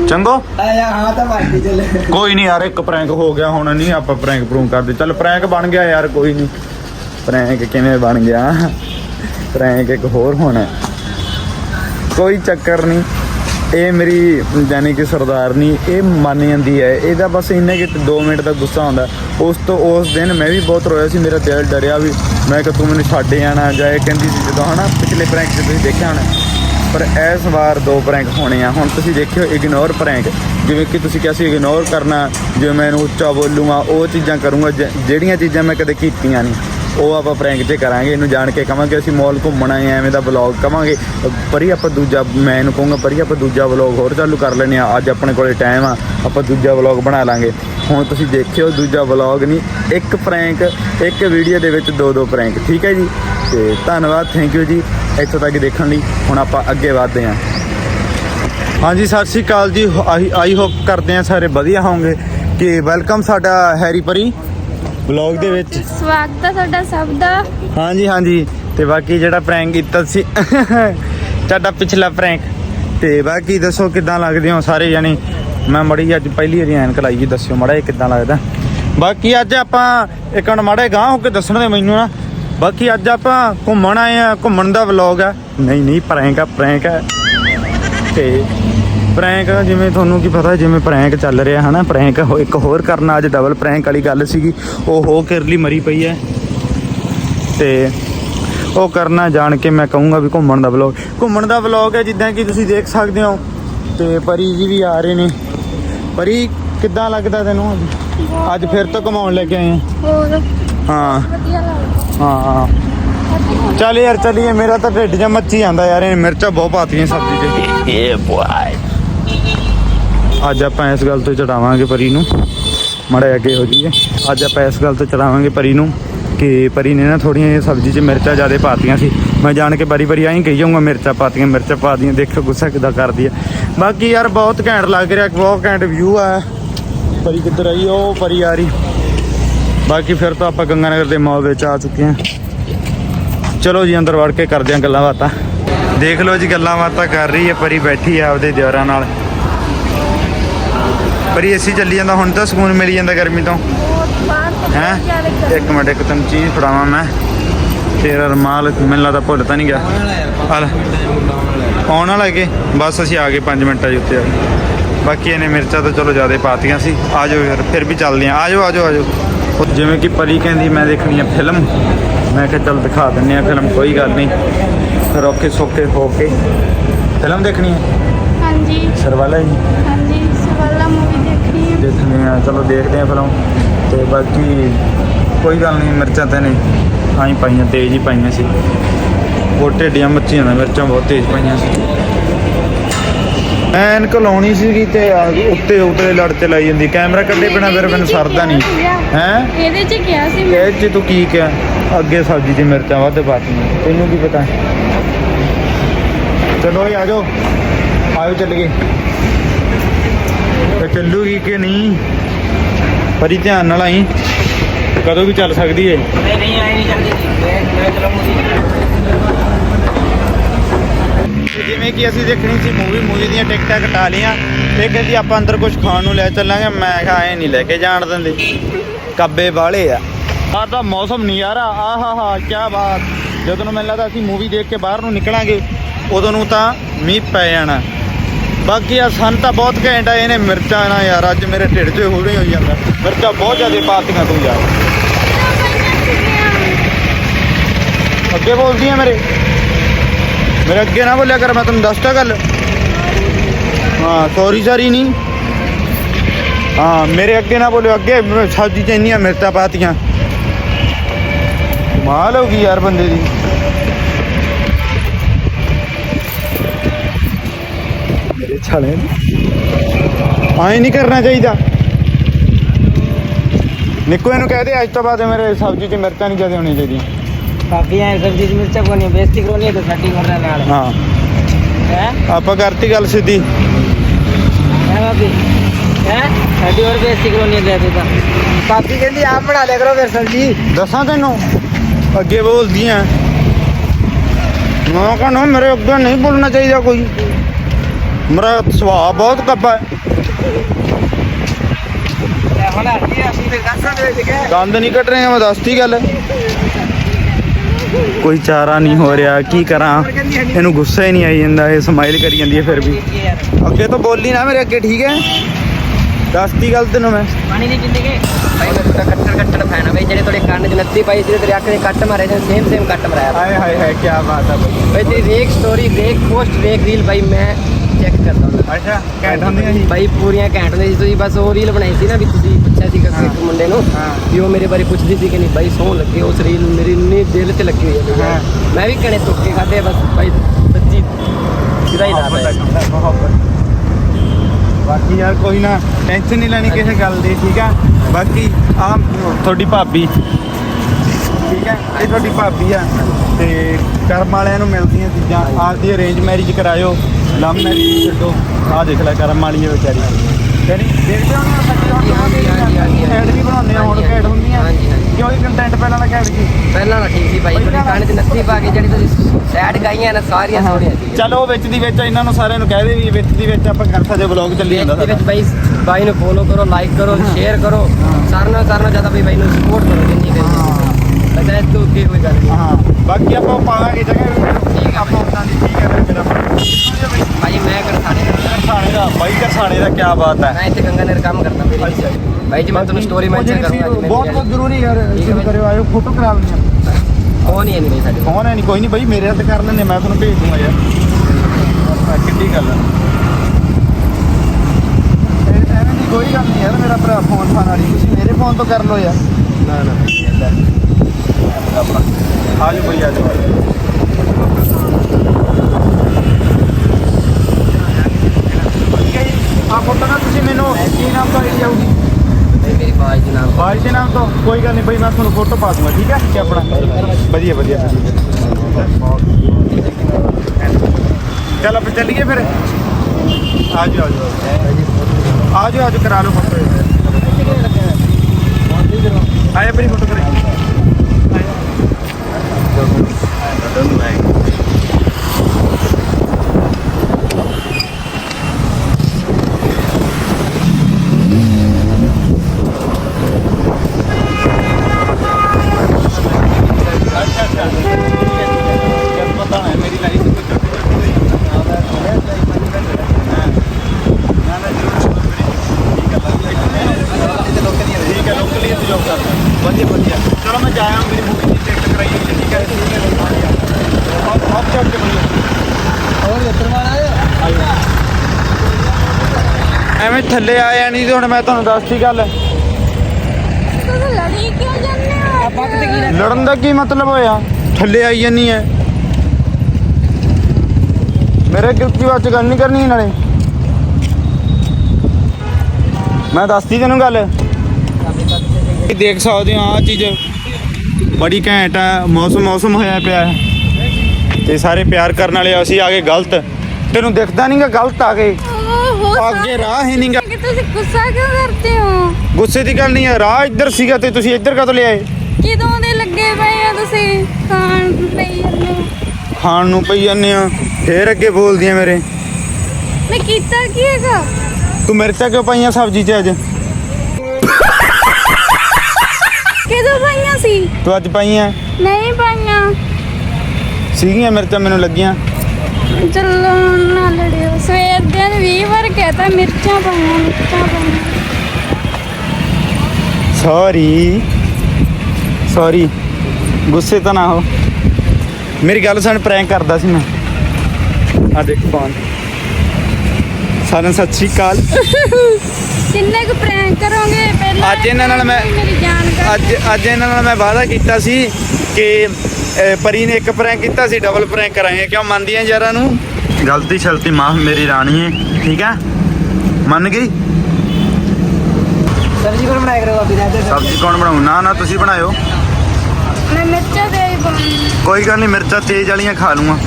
ਚੰਗੋ? ਆਇਆ ਹਾਂ ਤਾਂ ਬਾਕੀ ਚੱਲ। ਕੋਈ ਨਹੀਂ ਯਾਰ ਇੱਕ ਪ੍ਰੈਂਕ ਹੋ ਗਿਆ ਹੁਣ ਨਹੀਂ ਆਪਾਂ ਪ੍ਰੈਂਕ ਪ੍ਰੂੰਕ ਕਰਦੇ। ਚੱਲ ਪ੍ਰੈਂਕ ਬਣ ਗਿਆ ਯਾਰ ਕੋਈ ਨਹੀਂ। ਪ੍ਰੈਂਕ ਕਿਵੇਂ ਬਣ ਗਿਆ? ਪ੍ਰੈਂਕ ਇੱਕ ਹੋਰ ਹੋਣਾ। ਕੋਈ ਚੱਕਰ ਨਹੀਂ। ਇਹ ਮੇਰੀ ਜਾਨੀ ਕਿ ਸਰਦਾਰਨੀ, ਇਹ ਮੰਨ ਜਾਂਦੀ ਹੈ। ਇਹਦਾ ਬਸ ਇੰਨੇ ਕਿ 2 ਮਿੰਟ ਦਾ ਗੁੱਸਾ ਆਉਂਦਾ ਉਸ ਤੋਂ ਉਸ ਦਿਨ ਮੈਂ ਵੀ ਬਹੁਤ ਰੋਇਆ ਸੀ, ਮੇਰਾ ਦਿਲ ਡਰਿਆ ਵੀ। ਮੈਂ ਕਿ ਤੂੰ ਮੈਨੂੰ ਛੱਡ ਜਾਣਾ ਜਾਂ ਇਹ ਕਹਿੰਦੀ ਸੀ ਜਦੋਂ, ਹਨਾ? ਪਿਛਲੇ ਪ੍ਰੈਂਕ 'ਚ ਤੁਸੀਂ ਦੇਖਿਆ ਹੋਣਾ। ਪਰ ਇਸ ਵਾਰ ਦੋ ਪ੍ਰੈਂਕ ਹੋਣੇ ਆ। ਹੁਣ ਤੁਸੀਂ ਦੇਖਿਓ ਇਗਨੋਰ ਪ੍ਰੈਂਕ ਜਿਵੇਂ ਕਿ ਤੁਸੀਂ ਕਿਹਾ ਸੀ ਇਗਨੋਰ ਕਰਨਾ। ਜਿਵੇਂ ਮੈਂ ਇਹਨੂੰ ਉੱਚਾ ਬੋਲੂਗਾ, ਉਹ ਚੀਜ਼ਾਂ ਕਰੂੰਗਾ। ਜ- ਜਿਹੜੀਆਂ ਚੀਜ਼ਾਂ ਮੈਂ ਕਦੇ ਕੀਤੀਆਂ ਨਹੀਂ। ਉਹ ਆਪਾਂ ਪ੍ਰੈਂਕ 'ਚ ਕਰਾਂਗੇ, ਇਹਨੂੰ ਜਾਣ ਕੇ ਕਵਾਂਗੇ, ਅਸੀਂ ਮਾਲ ਘੁੰਮਣਾ ਹੈ, ਐਵੇਂ ਦਾ ਵਲੌਗ ਕਵਾਂਗੇ। ਪਰੀ ਆਪਾਂ ਦੂਜਾ, ਮੈਂ ਇਹਨੂੰ ਕਹੂੰਗਾ, ਪਰੀ ਆਪਾਂ ਦੂਜਾ ਵਲੌਗ ਹੋਰ ਚਾਲੂ ਕਰ ਲੈਣੇ ਆ ਅੱਜ ਆਪਣੇ ਕੋਲੇ ਟਾਈਮ ਆ, ਆਪਾਂ ਦੂਜਾ ਵਲੌਗ ਬਣਾ ਲਾਂਗੇ। ਹੁਣ ਤੁਸੀਂ ਦੇਖਿਓ, ਦੂਜਾ ਵਲੌਗ ਨਹੀਂ, ਇੱਕ ਪ੍ਰੈਂਕ ਇੱਕ ਵੀਡੀਓ ਦੇ ਵਿੱਚ ਦੋ ਦੋ ਪ੍ਰੈਂਕ ਠੀਕ ਹੈ ਜੀ? ਤੇ ਧੰਨਵਾਦ ਥੈਂਕ ਯੂ ਜੀ, ਇੱਥੋਂ ਤੱਕ ਦੇਖਣ ਲਈ। ਹੁਣ ਆਪਾਂ ਅੱਗੇ ਵਧਦੇ ਹਾਂ। ਹਾਂਜੀ, ਸਤਿ ਸ਼੍ਰੀ ਅਕਾਲ ਜੀ। ਆਈ ਹੋਪ ਕਰਦੇ ਆ ਸਾਰੇ ਵਧੀਆ ਹੋਵੋਗੇ। ਕਿ ਵੈਲਕਮ ਸਾਡਾ ਹੈਰੀ ਪਰੀ। ਵਲੌਗ ਦੇ ਵਿੱਚ। ਸਵਾਗਤ ਹੈ ਤੁਹਾਡਾ ਸਭ ਦਾ। ਹਾਂਜੀ ਹਾਂਜੀ। ਤੇ ਬਾਕੀ ਜਿਹੜਾ ਪ੍ਰੈਂਕ ਕੀਤਾ ਸੀ ਸਾਡਾ ਪਿਛਲਾ ਪ੍ਰੈਂਕ ਤੇ ਬਾਕੀ ਦੱਸੋ ਕਿੱਦਾਂ ਲੱਗਦੇ ਹੋ ਸਾਰੇ ਜਾਣੇ? ਮੈਂ ਮੜੀ ਅੱਜ ਪਹਿਲੀ ਵਾਰੀ ਐਨਕ ਲਾਈ ਜੀ ਦੱਸਿਓ ਮੜਾ ਇਹ ਕਿੱਦਾਂ ਲੱਗਦਾ। ਬਾਕੀ ਅੱਜ ਆਪਾਂ ਇੱਕ ਹੁਣ ਮਾੜੇ ਗਾਂ ਹੋ ਕੇ ਦੱਸਣ ਦੇ ਮੈਨੂੰ ਨਾ। ਬਾਕੀ ਅੱਜ ਆਪਾਂ ਘੁੰਮਣ ਆਏ ਆ ਘੁੰਮਣ ਦਾ ਵਲੌਗ ਆ। ਨਹੀਂ ਨਹੀਂ ਪ੍ਰੈਂਕ ਆ ਪ੍ਰੈਂਕ ਆ। ਤੇ ਪ੍ਰੈਂਕ ਜਿਵੇਂ ਤੁਹਾਨੂੰ ਕੀ ਪਤਾ ਜਿਵੇਂ ਪ੍ਰੈਂਕ ਚੱਲ ਰਿਹਾ ਹਨਾ? ਪ੍ਰੈਂਕ ਇੱਕ ਹੋਰ ਕਰਨਾ ਅੱਜ ਡਬਲ ਪ੍ਰੈਂਕ ਵਾਲੀ ਗੱਲ ਸੀਗੀ। ਉਹ ਹੋ ਕਿਰਲੀ ਮਰੀ ਪਈ ਹੈ ਤੇ ਉਹ ਕਰਨਾ ਜਾਣ ਕੇ ਮੈਂ ਕਹੂੰਗਾ ਵੀ ਘੁੰਮਣ ਦਾ ਵਲੌਗ ਘੁੰਮਣ ਦਾ ਵਲੌਗ ਹੈ ਜਿੱਦਾਂ ਕਿ ਤੁਸੀਂ ਦੇਖ ਸਕਦੇ ਹੋ। ਤੇ ਪਰੀ ਜੀ ਵੀ ਆ ਰਹੇ ਨੇ। ਪਰੀ ਕਿੱਦਾਂ ਲੱਗਦਾ ਤੈਨੂੰ ਅੱਜ? ਅੱਜ ਫਿਰ ਤੋਂ ਘੁਮਾਉਣ ਲੈ ਕੇ ਆਏ ਹਾਂ। ਲੱਗਦਾ। ਹਾਂ। ਚੱਲ ਯਾਰ ਚੱਲੀਏ। ਮੇਰਾ ਤਾਂ ਢਿੱਡ ਜਾਂ ਮੱਚੀ ਜਾਂਦਾ ਯਾਰ ਇਹ ਮਿਰਚਾਂ ਬਹੁਤ ਪਾਤੀਆਂ ਸਬਜ਼ੀ 'ਚ। ਏ ਬੁਆਏ ਅੱਜ ਆਪਾਂ ਇਸ ਗੱਲ ਤੋਂ ਚੜਾਵਾਂਗੇ ਪਰੀ ਨੂੰ। ਮੜਾ ਅੱਗੇ ਹੋ ਜੀਏ ਅੱਜ ਆਪਾਂ ਇਸ ਗੱਲ ਤੋਂ ਚੜਾਵਾਂਗੇ ਪਰੀ ਨੂੰ ਕਿ ਪਰੀ ਨੇ ਨਾ ਥੋੜੀਆਂ ਜਿਹੀਆਂ ਸਬਜ਼ੀ 'ਚ ਮਿਰਚਾਂ ਜ਼ਿਆਦਾ ਪਾਤੀਆਂ ਸੀ। ਮੈਂ ਜਾਣ ਕੇ ਬਰੀ ਬਰੀ ਆਈ ਕਹੀ ਜਾਊਂਗਾ, ਮਿਰਚਾਂ ਪਾਤੀਆਂ ਮਿਰਚਾਂ ਪਾਤੀਆਂ ਦੇਖੋ ਗੁੱਸਾ ਕਿੱਦਾਂ ਕਰਦੀ ਆ। ਬਾਕੀ ਯਾਰ ਬਹੁਤ ਘੈਂਟ ਲੱਗ ਰਿਹਾ, ਬਹੁਤ ਘੈਂਟ ਵਿਊ ਆ। ਪਰੀ ਕਿੱਧਰ ਆਈ ਉਹ ਪਰੀ ਆ ਰਹੀ। ਬਾਕੀ ਫਿਰ ਤਾਂ ਆਪਾਂ ਗੰਗਾਨਗਰ ਦੇ ਮਾਲ ਵਿੱਚ ਆ ਚੁੱਕੇ ਹਾਂ ਚਲੋ ਜੀ, ਅੰਦਰ ਵੜ ਕੇ ਕਰਦੇ ਹਾਂ ਗੱਲਾਂ ਬਾਤਾਂ। ਦੇਖ ਲਓ ਜੀ, ਗੱਲਾਂ ਬਾਤਾਂ ਕਰ ਰਹੀ ਹੈ, ਪਰੀ ਬੈਠੀ ਆ ਆਪਦੇ ਦਿਓਰਾਂ ਨਾਲ। ਪਰੀ ਏਸੀ ਚੱਲੀ ਜਾਂਦਾ, ਹੁਣ ਤਾਂ ਸਕੂਨ ਮਿਲ ਜਾਂਦਾ ਗਰਮੀ ਤੋਂ। ਬਹੁਤ ਹੈ? ਇੱਕ ਮਿੰਟ, ਇੱਕ ਤੈਨੂੰ ਚੀਜ਼ ਫੜਾਵਾਂ ਮੈਂ। ਤੇਰਾ ਰਮਾਲ, ਮੈਨੂੰ ਲੱਗਦਾ ਭੁੱਲ ਤਾਂ ਨਹੀਂ ਗਿਆ। ਆ ਆਉਣ ਵਾਲਾ ਕਿ ਬਸ ਅਸੀਂ ਆ ਗਏ 5 ਮਿੰਟਾਂ 'ਚ ਉੱਤੇ। ਆ ਬਾਕੀ ਇਹਨੇ ਮਿਰਚਾਂ ਤਾਂ ਚਲੋ ਜ਼ਿਆਦਾ ਪਾਤੀਆਂ ਸੀ। ਆ ਜਾਓ ਯਾਰ, ਫਿਰ ਵੀ ਚੱਲਦੇ ਆ। ਆ ਜਾਓ ਆ ਜਾਓ ਆ ਜਾਓ। ਜਿਵੇਂ ਕਿ ਪਰੀ ਕਹਿੰਦੀ, ਮੈਂ ਦੇਖਣੀ ਆ ਫਿਲਮ। ਮੈਂ ਕਿਹਾ ਚੱਲ ਦਿਖਾ ਦਿੰਨੇ ਆ ਫਿਲਮ, ਕੋਈ ਗੱਲ ਨਹੀਂ। ਫਿਰ ਔਖੇ ਸੌਖੇ ਹੋ ਕੇ। ਫਿਲਮ ਦੇਖਣੀ ਹੈ? ਹਾਂਜੀ। ਸਰਵਾਲਾ ਜੀ? ਹਾਂਜੀ ਸਵਾਲਾ ਮੂਵੀ ਦੇਖਣੀ ਹੈ। ਦੇਖਦੇ ਆ ਚਲੋ ਦੇਖਦੇ ਆ ਫਿਲਮ। ਤੇ ਬਾਕੀ ਕੋਈ ਗੱਲ ਨਹੀਂ ਮਿਰਚਾਂ ਤਾਂ ਨੇ। ਆਈ ਪਾਈਆਂ ਤੇਜ਼ ਹੀ ਪਾਈਆਂ ਸੀ। ਉਹ ਢੇਡੀਆਂ ਮੱਚੀਆਂ ਦਾ ਮਿਰਚਾਂ ਬਹੁਤ ਤੇਜ਼ ਪਾਈਆਂ ਸੀ। ਐਨਕ ਲਾਉਣੀ ਸੀਗੀ ਤੇ ਆ ਉੱਤੇ ਉੱਤੇ ਲੜ ਤੇ ਲਾਈ ਜਾਂਦੀ। ਕੈਮਰਾ ਕੱਢੇ ਬਿਨਾ ਫਿਰ ਮੈਨੂੰ ਸਰਦਾ ਨਹੀਂ। ਹੈ? ਇਹਦੇ ਚ ਕਿਹਾ ਸੀ ਮੈਂ। ਇਹ ਚ ਤੂੰ ਕੀ ਕਿਹਾ? ਅੱਗੇ ਸਬਜ਼ੀ 'ਚ ਮਿਰਚਾਂ ਵੱਧ ਪਾਤੀਆਂ। ਤੈਨੂੰ ਕੀ ਪਤਾ? ਚਲੋ ਇਹ ਆ ਜਾਓ। ਆਇਓ ਚੱਲ ਗਏ ਤੇ ਚੱਲੂਗੀ ਕਿ ਨਹੀਂ? ਪਰੀ ਧਿਆਨ ਨਾਲ ਆਈ। ਕਦੋਂ ਵੀ ਚੱਲ ਸਕਦੀ ਏ? ਨਹੀਂ ਨਹੀਂ ਆਈ ਨਹੀਂ ਜਲਦੀ ਮੈਂ ਮੈਂ ਚਲਾਉਂਗੀ ਜਿਵੇਂ ਕਿ ਅਸੀਂ ਦੇਖਣੀ ਸੀ, ਮੂਵੀ ਮੂਵੀ ਦੀਆਂ ਟਿਕਟਾਂ ਕਟਾ ਲੀਆਂ ਤੇ ਕਹਿੰਦੀ ਆਪਾਂ ਅੰਦਰ ਕੁਝ ਖਾਣ ਨੂੰ ਲੈ ਚੱਲਾਂਗੇ। ਮੈਂ ਕਿਹਾ, ਐ ਨਹੀਂ ਲੈ ਕੇ ਜਾਣ ਦਿੰਦੇ। ਕੱਬੇ ਵਾਲੇ ਆ। ਆ ਤਾਂ ਮੌਸਮ ਨਜ਼ਾਰਾ ਆਹਾ ਹਾ ਕੀ ਬਾਤ। ਜਦੋਂ ਮੈਨੂੰ ਲੱਗਦਾ ਅਸੀਂ ਮੂਵੀ ਦੇਖ ਕੇ ਬਾਹਰ ਨੂੰ ਨਿਕਲਾਂਗੇ ਉਦੋਂ ਨੂੰ ਤਾਂ ਮੀਂਹ ਪੈ ਜਾਣਾ। ਬਾਕੀ ਆ ਸਨ ਤਾਂ ਬਹੁਤ ਘੈਂਟ ਆ, ਇਹਨੇ ਮਿਰਚਾਂ ਨਾ ਯਾਰ, ਅੱਜ ਮੇਰੇ ਢਿੱਡ 'ਚ ਹੋਣੀ ਹੋਈ ਜਾਂਦਾ। ਮਿਰਚਾਂ ਬਹੁਤ ਜ਼ਿਆਦਾ ਪਾਤੀਆਂ ਤੂੰ ਯਾਰ। ਅੱਗੇ ਬੋਲਦੀ ਆ ਮੇਰੇ। ਮੇਰੇ ਅੱਗੇ ਨਾ ਬੋਲਿਆ ਕਰ, ਮੈਂ ਤੈਨੂੰ ਦੱਸਤਾ ਗੱਲ। ਹਾਂ ਸੌਰੀ ਸਾਰੀ ਨਹੀਂ ਹਾਂ, ਮੇਰੇ ਅੱਗੇ ਨਾ ਬੋਲਿਓ, ਅੱਗੇ ਸਬਜ਼ੀ ਚ ਇੰਨੀਆਂ ਮਿਰਚਾਂ ਪਾਤੀਆਂ। ਕਮਾਲ ਹੋ ਗਈ ਯਾਰ ਬੰਦੇ ਦੀ। ਮੇਰੇ ਛਾਲੇ ਆਏ ਨਹੀਂ ਕਰਨਾ ਚਾਹੀਦਾ। ਨਿੱਕੂ ਇਹਨੂੰ ਕਹਿ ਦੇ ਅੱਜ ਤੋਂ ਬਾਅਦ ਮੇਰੇ ਸਬਜ਼ੀ 'ਚ ਮਿਰਚਾਂ ਨਹੀਂ ਜ਼ਿਆਦਾ ਹੋਣੀਆਂ ਚਾਹੀਦੀਆਂ। ਕਾਫੀ ਐ ਸਬਜ਼ੀ ਚ ਮਿਰਚਾਂ ਕੋਣੀ ਬੇਇੱਜ਼ਤੀ ਕਰਨੀ ਹੈ ਤਾਂ ਸਾਡੀ ਕਰ ਨਾਲ। ਹਾਂ। ਹੈ? ਆਪਾਂ ਕਰਤੀ ਗੱਲ ਸਿੱਧੀ। ਹੈ ਬਾਬੀ ਹੈ? ਸਾਡੀ ਹੋਰ ਬੇਇੱਜ਼ਤੀ ਕਰਨੀ ਹੈ ਤੂੰ ਤਾਂ ਕਾਫੀ ਕਹਿੰਦੀ ਆਪ ਬਣਾ ਲਿਆ ਕਰੋ ਫਿਰ ਸਬਜ਼ੀ। ਦੱਸਾਂ ਤੈਨੂੰ? ਅੱਗੇ ਬੋਲਦੀ ਆ ਮੈਂ ਕਹਿੰਦਾ ਮੇਰੇ ਅੱਗੇ ਨਹੀਂ ਬੋਲਣਾ ਚਾਹੀਦਾ ਕੋਈ। ਮੇਰਾ ਸੁਭਾਅ ਬਹੁਤ ਕੱਬਾ ਹੈ। ਹੁਣ ਅੱਗੇ ਅਸੀਂ ਤੇ ਗਾਸਾਂ ਦੇ ਵਿੱਚ ਗਏ ਦੰਦ ਨਹੀਂ ਕੱਟ ਰਹੇ ਮੈਂ ਦੱਸਤੀ ਗੱਲ। ਕੋਈ ਚਾਰਾ ਨਹੀਂ ਹੋ ਰਿਹਾ ਕੀ ਕਰਾਂ? ਇਹਨੂੰ ਗੁੱਸਾ ਹੀ ਨਹੀਂ ਆਈ ਜਾਂਦਾ ਇਹ ਸਮਾਈਲ ਕਰੀ ਜਾਂਦੀ ਹੈ ਫਿਰ ਵੀ। ਅੱਗੇ ਤੋਂ ਬੋਲੀ ਨਾ ਮੇਰੇ ਅੱਗੇ ਠੀਕ ਹੈ? ਦੱਸਤੀ ਗੱਲ ਤੈਨੂੰ ਮੈਂ। ਪਾਣੀ ਨਹੀਂ ਪੀਂਦੇ ਕਿ ਭਾਈ ਮੈਂ ਤੁਹਾਡਾ ਕੱਟੜ ਕੱਟੜ ਫੈਨ ਆ ਬਈ ਜਿਹੜੇ ਤੁਹਾਡੇ ਕੰਨ 'ਚ ਨੱਤੀ ਪਾਈ ਜਿਹੜੇ ਤੇਰੇ ਅੱਖ ਦੇ ਕੱਟ ਮਾਰੇ ਜਾਂ ਸੇਮ ਸੇਮ ਕੱਟ ਮਰਾਇਆ ਹਾਏ ਹਾਏ ਹਾਏ ਕੀ ਬਾਤ ਹੈ ਭਾਈ ਤੇਰੀ ਰੇਕ ਸਟੋਰੀ ਰੇਕ ਪੋਸਟ ਰੇਕ ਰੀਲ ਭਾਈ ਮੈਂ ਚੈੱਕ ਕਰਦਾ ਹੁੰਦਾ। ਅੱਛਾ ਘੈਂਟ ਹੁੰਦੀਆਂ ਸੀ ਭਾਈ ਪੂਰੀਆਂ ਘੈਂਟ ਹੁੰਦੀਆਂ ਸੀ ਤੁਸੀਂ ਬਸ ਉਹ ਰੀਲ ਬਣਾਈ ਸੀ ਨਾ ਵੀ ਤੁਸੀਂ ਪੁੱਛਿਆ ਸੀ ਕਿਸੇ ਇੱਕ ਮੁੰਡੇ ਨੂੰ। ਵੀ ਉਹ ਮੇਰੇ ਬਾਰੇ ਪੁੱਛਦੀ ਸੀ ਕਿ ਨਹੀਂ ਬਾਈ ਸੋਹਣ ਲੱਗੇ ਉਸ ਰੀਲ ਮੇਰੀ ਇੰਨੀ ਦਿਲ ਤੇ ਲੱਗੀ ਹੋਈ ਹੈ। ਬਈ। ਮੈਂ ਵੀ ਕਣੇ ਤੁੱਕੇ ਖਾਦੇ ਬਸ ਬਾਈ ਸੱਚੀ ਸਿਰਾ ਹੀ ਹੈ। ਬਾਕੀ ਯਾਰ ਕੋਈ ਨਾ ਟੈਨਸ਼ਨ ਨਹੀਂ ਲੈਣੀ ਕਿਸੇ ਗੱਲ ਦੀ ਠੀਕ ਆ? ਬਾਕੀ ਆ ਤੁਹਾਡੀ ਭਾਬੀ ਠੀਕ ਹੈ ਇਹ ਤੁਹਾਡੀ ਭਾਬੀ ਆ ਤੇ ਕਰਮ ਵਾਲਿਆਂ ਨੂੰ ਮਿਲਦੀਆਂ ਚੀਜ਼ਾਂ ਆਪਦੀ ਅਰੇਂਜ ਮੈਰਿਜ ਕਰਾਇਓ। ਲਵ ਮੈਰਿਜ ਛੱਡੋ। ਆ ਦੇਖ ਲੈ ਕਰਮ ਵਾਲੀ ਹੈ ਵਿਚਾਰੀ। ਕਹਿੰਦੀ ਦੇਖਦੇ ਹੋ ਨਾ ਸੱਚੀ ਹਾਂਜੀ, ਹਾਂਜੀ, ਹਾਂਜੀ, ਹਾਂਜੀ। ਐਡ ਵੀ ਬਣਾਉਂਦੇ ਆ ਹੁਣ ਹਾਂਜੀ, ਕੈਡ ਹੁੰਦੀਆਂ। ਹਾਂਜੀ, ਹਾਂਜੀ। ਕਿਉਂ ਇਹ ਕੰਟੈਂਟ ਪਹਿਲਾਂ ਦਾ ਕੈਡ ਸੀ ਪਹਿਲਾਂ ਨਾ ਠੀਕ ਸੀ ਭਾਈ ਤੁਹਾਡੇ ਕੰਨ 'ਚ ਨੱਤੀ ਪਾ ਕੇ ਜਿਹੜੀ ਤੁਸੀਂ ਸੈਡ ਗਾਈਆਂ ਨਾ ਸਾਰੀਆਂ ਸੋਹਣੀਆਂ ਸੀ। ਚਲੋ ਵਿੱਚ ਦੀ ਵਿੱਚ ਇਹਨਾਂ ਨੂੰ ਸਾਰਿਆਂ ਨੂੰ ਕਹਿ ਦੇ ਵੀ ਵਿੱਚ ਦੀ ਵਿੱਚ ਆਪਾਂ ਕਰ ਸਕਦੇ ਵਲੌਗ ਚੱਲੀ ਜਾਂਦਾ ਇਹਦੇ ਵਿੱਚ ਸਾਡਾ। ਬਾਈ ਬਾਈ ਨੂੰ ਫੋਲੋ ਕਰੋ ਲਾਈਕ ਕਰੋ ਸ਼ੇਅਰ ਕਰੋ। ਸਾਰਿਆਂ ਨਾਲ ਸਾਰਿਆਂ ਨਾਲ ਜ਼ਿਆਦਾ ਬਈ ਬਾਈ ਨੂੰ ਸਪੋਰਟ ਕਰੋ ਜਿੰਨੀ ਕਰੀ ਬਸ ਇਹ ਤੋਂ ਅੱਗੇ ਕੋਈ ਗੱਲ ਨਹੀਂ। ਹਾਂ। ਬਾਕੀ ਆਪਾਂ ਪਾਵਾਂਗੇ ਜਗ੍ਹਾ। ਠੀਕ ਆਪਾਂ ਉਦਾਂ ਦੀ ਠੀਕ ਹੈ ਫਿਰ ਮੇਰਾ ਭਾਈ ਮੈਂ ਕਰਸਾਣੇ ਦਾ ਕਰਸਾਣੇ ਦਾ ਬਾਈ ਕਰਸਾਣੇ ਦਾ ਕੀ ਬਾਤ ਹੈ। ਮੈਂ ਇੱਥੇ ਗੰਗਾ ਨਗਰ ਕੰਮ ਕਰਦਾ ਮੇਰੀ। ਭਾਈ ਜੀ ਮੈਂ ਤੁਹਾਨੂੰ ਸਟੋਰੀ ਮੈਂਸ਼ਨ ਮੇਰੀ ਬਹੁਤ ਬਹੁਤ ਜ਼ਰੂਰੀ ਯਾਰ ਹੈ ਸ਼ੁਰੂ ਬਾਈ। ਕਰਿਓ ਆਇਓ ਫੋਟੋ ਕਰਾ ਲੈਣੀ ਨਹੀਂ ਹੈ ਨਹੀਂ ਬਈ ਸਾਡੇ। ਫੋਨ ਹੈ ਨਹੀਂ ਕੋਈ ਨਹੀਂ ਬਾਈ ਮੇਰੇ ਹੱਥ ਕਰ ਲੈਣੇ ਮੈਂ ਤੁਹਾਨੂੰ ਭੇਜ ਦੂੰਗਾ ਯਾਰ। ਕਿੱਡੀ ਗੱਲ ਦੀ ਕੋਈ ਗੱਲ ਨਹੀਂ ਯਾਰ ਮੇਰਾ ਭਰਾ ਫੋਨ ਫਾਨ ਵਾਲੀ ਤੁਸੀਂ ਮੇਰੇ ਫੋਨ ਤੋਂ ਕਰ ਲਓ ਯਾਰ। ਨਾ ਨਾ ਆ ਜਾਓ ਬਈ ਆ ਜਾਓ ਠੀਕ ਹੈ ਜੀ ਆ ਫੋਟੋ ਨਾ ਤੁਸੀਂ ਮੈਨੂੰ ਕੀ ਨਾਮ ਤੋਂ ਆਈਡੀ ਆਊਗੀ ਮੇਰੀ ਬਾਜ ਦੇ ਨਾਮ ਬਾਈ ਦੇ ਨਾਮ ਤੋਂ? ਕੋਈ ਗੱਲ ਨਹੀਂ ਬਈ ਮੈਂ ਤੁਹਾਨੂੰ ਫੋਟੋ ਪਾ ਦੂੰਗਾ ਠੀਕ ਹੈ? ਕਿ ਆਪਣਾ? ਵਧੀਆ ਵਧੀਆ। ਚਲ ਆਪਾਂ ਚੱਲੀਏ ਫਿਰ। ਆ ਜਾਓ ਆ ਜਾਓ ਆ ਜਾਓ ਆ ਜਾਓ ਕਰਾ ਲਓ ਫੋਟੋ। ਆਇਆ ਆਪਣੀ ਫੋਟੋ ਕਰੇ ਅੱਛਾ ਅੱਛਾ ਚੱਲ ਪਤਾ ਹੈ ਮੇਰੀ ਲਾਈਫ ਤੋਂ ਛੋਟੀ ਨਾ ਨਾ ਜ਼ਰੂਰ ਠੀਕ ਹੈ ਠੀਕ ਹੈ ਲੋਕਲੀ ਇੰਤਜ਼ਾਮ ਕਰਦਾ ਵਧੀਆ ਵਧੀਆ ਚਲੋ ਮੈਂ ਜਾਇਆ ਮੇਰੀ ਬੁਕਿੰਗ ਦੀ ਟਿਕਟ ਕਰਾਈ ਹੋਈ ਹੈ, ਠੀਕ ਹੈ ਠੀਕ ਹੈ ਆਪ ਆਪ ਚੱਕ ਕੇ ਬਣੀ ਐਵੇਂ ਥੱਲੇ ਆਇਆ ਨਹੀਂ ਤੇ ਹੁਣ ਮੈਂ ਤੁਹਾਨੂੰ ਦੱਸਤੀ ਗੱਲ। ਤੁਸੀਂ ਲੜੀ ਕਿਉਂ ਜਾਂਦੇ ਹੋ ਪੱਗ ਤੇ ਕੀ ਲੜਨ? ਦਾ ਕੀ ਮਤਲਬ ਹੋਇਆ? ਥੱਲੇ ਆਈ ਜਾਨੀ ਐ। ਮੇਰੇ ਗਿਲਤੀ ਵਾਚ ਗੱਲ ਨਹੀਂ ਕਰਨੀ ਨਾਲੇ ਮੈਂ ਦੱਸਦੀ ਤੈਨੂੰ ਗੱਲ। ਇਹ ਦੇਖ ਸਕਦੇ ਹੋ ਆ ਚੀਜ਼ ਬੜੀ ਘੈਂਟ ਆ ਮੌਸਮ ਮੌਸਮ ਹੋਇਆ ਪਿਆ ਹੈ। ਤੇ ਸਾਰੇ ਪਿਆਰ ਕਰਨ ਵਾਲੇ ਅਸੀਂ ਆ ਗਏ ਗਲਤ। ਤੈਨੂੰ ਦਿਖਦਾ ਨਹੀਂਗਾ ਗਲਤ ਆ ਗਏ। ਓਹੋ ਅੱਗੇ ਰਾਹ ਹੀ ਨਹੀਂਗਾ ਕਿ ਤੁਸੀਂ ਗੁੱਸਾ ਕਿਉਂ ਕਰਦੇ ਹੋ? ਗੁੱਸੇ ਦੀ ਗੱਲ ਨਹੀਂ ਹੈ ਰਾਹ ਇੱਧਰ ਸੀਗਾ ਤੇ ਤੁਸੀਂ ਇੱਧਰ ਕਦੋਂ ਲਿਆਏ? ਕਿਦੋਂ ਦੇ ਲੱਗੇ ਪਏ ਆ ਤੁਸੀਂ? ਖਾਣ ਜਾਂਦੇ ਹੋ? ਖਾਣ ਨੂੰ ਪਈ ਜਾਂਦੇ ਆ ਫੇਰ ਅੱਗੇ ਬੋਲਦੀਆਂ ਮੇਰੇ। ਮੈਂ ਕੀਤਾ ਕੀ ਹੈਗਾ? ਤੂੰ ਮਿਰਚਾਂ ਕਿਉਂ ਪਾਈਆਂ ਸਬਜ਼ੀ 'ਚ ਅੱਜ? ਕਿਦੋਂ ਪਾਈਆਂ ਸੀ? ਤੂੰ ਅੱਜ ਪਾਈਆਂ? ਨਹੀਂ ਪਾਈਆਂ। ਸੀਗੀਆਂ ਮਿਰਚਾਂ ਮੈਨੂੰ ਲੱਗੀਆਂ। ਚੱਲੋ ਨਾ ਲੜਿਓ। ਸਵੇਰ ਦੇ 20 ਵਾਰ ਕਹਤਾ ਮਿਰਚਾਂ ਪਾਈਆਂ ਮਿਰਚਾਂ ਪਾਈਆਂ ਸੌਰੀ ਸੌਰੀ ਗੁੱਸੇ ਤਾਂ ਨਾ ਹੋ। ਮੇਰੀ ਗੱਲ ਸੁਣ ਪ੍ਰੈਂਕ ਕਰਦਾ ਸੀ ਮੈਂ। ਆ ਦੇਖ ਕੌਣ ਸਾਰਿਆਂ ਨੂੰ ਸਤਿ ਸ਼੍ਰੀ ਅਕਾਲ। ਕਿੰਨੇ ਕੁ ਪ੍ਰੈਂਕ ਕਰੋਗੇ? ਪਹਿਲਾਂ ਅੱਜ ਇਹਨਾਂ ਨਾਲ ਮੈਂ- ਮੇਰੀ ਜਾਨ ਕਰ ਅੱਜ ਅੱਜ ਇਹਨਾਂ ਨਾਲ ਮੈਂ ਵਾਅਦਾ ਕੀਤਾ ਸੀ ਕਿ ਪਰੀ ਨੇ ਇੱਕ ਪ੍ਰੈਂਕ ਕੀਤਾ ਸੀ ਡਬਲ ਪ੍ਰੈਂਕ ਕਰਾਂਗੇ। ਕਿਉਂ ਮੰਨਦੀਆਂ ਯਾਰਾਂ ਨੂੰ? ਗਲਤੀ ਛਲਤੀ ਮਾਫ ਮੇਰੀ ਰਾਣੀ ਹੈ ਠੀਕ ਹੈ ਮੰਨ ਗਈ? ਸਬਜ਼ੀ ਕੌਣ ਬਣਾਉ ਨਾ ਨਾ ਤੁਸੀਂ ਬਣਾਇਓ। ਕੋਈ ਗੱਲ ਨਹੀਂ ਮਿਰਚਾਂ ਤੇਜ਼ ਵਾਲੀਆਂ ਖਾ ਲੂਆਂ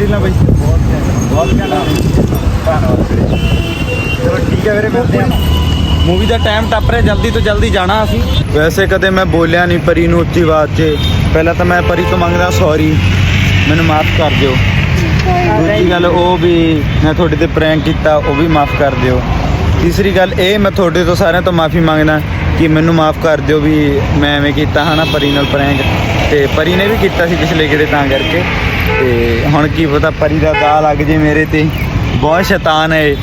ਡੀਲਾਂ ਬਾਈ। ਬਹੁਤ ਬਹੁਤ ਧੰਨਵਾਦ। ਚਲੋ ਠੀਕ ਹੈ ਵੀਰੇ, ਮਿਲਦੇ ਆ ਮੂਵੀ ਦਾ ਟਾਈਮ ਟੱਪ ਰਿਹਾ, ਜਲਦੀ ਤੋਂ ਜਲਦੀ ਜਾਣਾ ਅਸੀਂ। ਵੈਸੇ ਕਦੇ ਮੈਂ ਬੋਲਿਆ ਨਹੀਂ ਪਰੀ ਨੂੰ ਉੱਚੀ ਆਵਾਜ਼ 'ਚ। ਪਹਿਲਾਂ ਤਾਂ ਮੈਂ ਪਰੀ ਤੋਂ ਮੰਗਦਾ ਸੌਰੀ ਮੈਨੂੰ ਮਾਫ ਕਰ ਦਿਓ। ਦੂਜੀ ਗੱਲ ਉਹ ਵੀ ਮੈਂ ਤੁਹਾਡੇ ਤੇ ਪ੍ਰੈਂਕ ਕੀਤਾ, ਉਹ ਵੀ ਮਾਫ ਕਰ ਦਿਓ। ਤੀਸਰੀ ਗੱਲ ਇਹ, ਮੈਂ ਤੁਹਾਡੇ ਤੋਂ ਸਾਰਿਆਂ ਤੋਂ ਮਾਫੀ ਮੰਗਦਾ ਕਿ ਮੈਨੂੰ ਮਾਫ ਕਰ ਦਿਓ ਵੀ ਮੈਂ ਐਵੇਂ ਕੀਤਾ, ਹਨਾ, ਪਰੀ ਨਾਲ ਪ੍ਰੈਂਕ ਤੇ ਪਰੀ ਨੇ ਵੀ ਕੀਤਾ ਸੀ ਪਿਛਲੇ ਕਿਤੇ ਤਾਂ ਕਰਕੇ। ਤੇ ਹੁਣ ਕੀ ਪਤਾ ਪਰੀ ਦਾ ਦਾ ਲੱਗ ਜੇ ਮੇਰੇ ਤੇ। ਬਹੁਤ ਸ਼ੈਤਾਨ ਹੈ।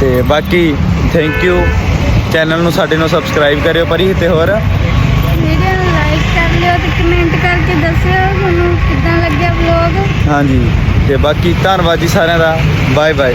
ਤੇ ਬਾਕੀ ਥੈਂਕ ਯੂ ਚੈਨਲ ਨੂੰ ਸਾਡੇ ਨੂੰ ਸਬਸਕ੍ਰਾਈਬ ਕਰਿਓ ਪਰੀ ਤੇ ਹੋਰ। ਵੀਡੀਓ ਨੂੰ ਲਾਈਕ ਕਰ ਲਿਓ ਤੇ ਕਮੈਂਟ ਕਰਕੇ ਦੱਸਿਓ ਤੁਹਾਨੂੰ ਕਿੱਦਾਂ ਲੱਗਿਆ ਵਲੌਗ ਹਾਂਜੀ। ਤੇ ਬਾਕੀ ਧੰਨਵਾਦ ਜੀ ਸਾਰਿਆਂ ਦਾ। Bye bye